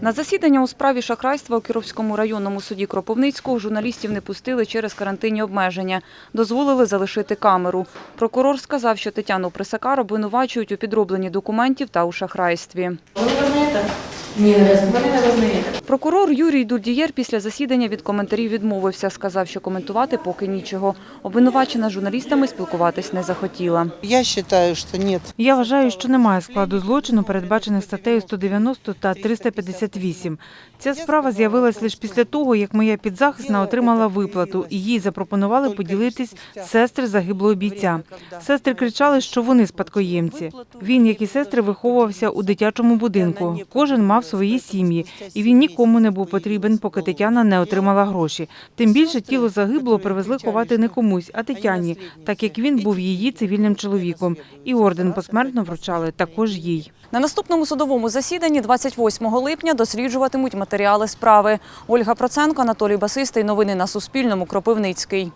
На засідання у справі шахрайства у Кіровському районному суді Кропивницького журналістів не пустили через карантинні обмеження. Дозволили залишити камеру. Прокурор сказав, що Тетяну Присакар обвинувачують у підробленні документів та у шахрайстві. Ви не визнаєте? Ні, не визнаєте. Прокурор Юрій Дурдієр після засідання від коментарів відмовився. Сказав, що коментувати поки нічого. Обвинувачена журналістами спілкуватись не захотіла. Я считаю, что нет. Я вважаю, що немає складу злочину, передбачених статтею 190 та 358. Ця справа з'явилась лише після того, як моя підзахисна отримала виплату, і їй запропонували поділитись сестри загиблого бійця. Сестри кричали, що вони спадкоємці. Він, як і сестри, виховувався у дитячому будинку. Кожен мав свої сім'ї, і він нікому не був потрібен, поки Тетяна не отримала гроші. Тим більше тіло загиблого привезли ховати не комусь, а Тетяні, так як він був її цивільним чоловіком. І орден посмертно вручали також їй. На наступному судовому засіданні 28 липня досліджуватимуть матеріали справи. Ольга Проценко, Анатолій Басистий. Новини на Суспільному. Кропивницький.